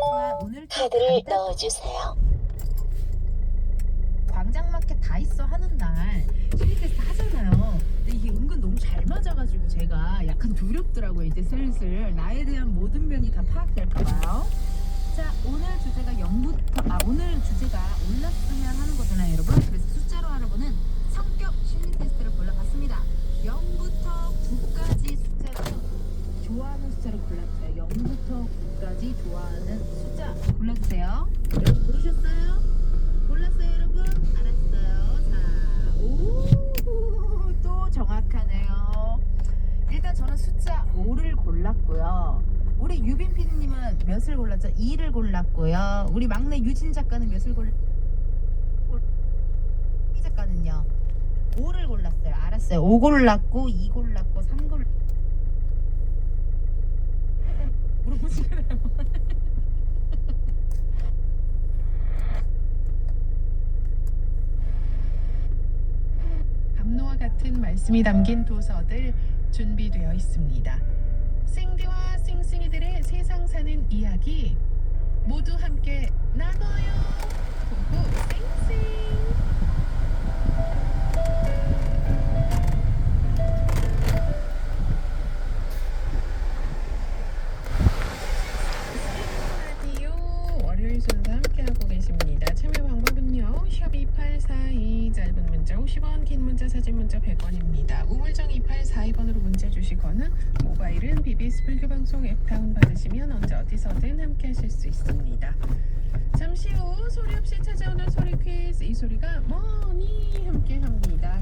자, 오늘 좀 카드를 넣어주세요. 광장마켓 다 있어 하는 날 실리 테스트 하잖아요. 근데 이게 은근 너무 잘 맞아가지고 제가 약간 두렵더라고요. 이제 슬슬 나에 대한 모든 면이 다 파악될까봐요. 자 오늘 주제가 0부터 아 오늘 주제가 올랐으면 하는 거잖아요, 여러분. 그래서 숫자로 알아보는 성격 심리 테스트를 골라봤습니다. 0부터 9까지 숫자를 좋아하는 숫자를 골라주세요. 0부터 9까지 좋아하는 골라주세요. 여러분 고르셨어요? 골랐어요 여러분? 알았어요 자, 오, 또 정확하네요 일단 저는 숫자 5를 골랐고요 우리 유빈 PD님은 몇을 골랐죠? 2를 골랐고요 우리 막내 유진 작가는 몇을 골랐... 이 작가는요? 5를 골랐어요 알았어요 5 골랐고 2 골랐고 3 골... 물어보시래요 감노와 같은 말씀이 담긴 도서들 준비되어 있습니다. 생디와 싱싱이들의 세상 사는 이야기 모두 함께 10원, 긴 문자, 사진 문자 100원입니다. 우물정 2842번으로 문자 주시거나 모바일은 BBS 불교방송 앱 다운 받으시면 언제 어디서든 함께 하실 수 있습니다. 잠시 후 소리 없이 찾아오는 소리 퀴즈 이 소리가 머니 함께 합니다.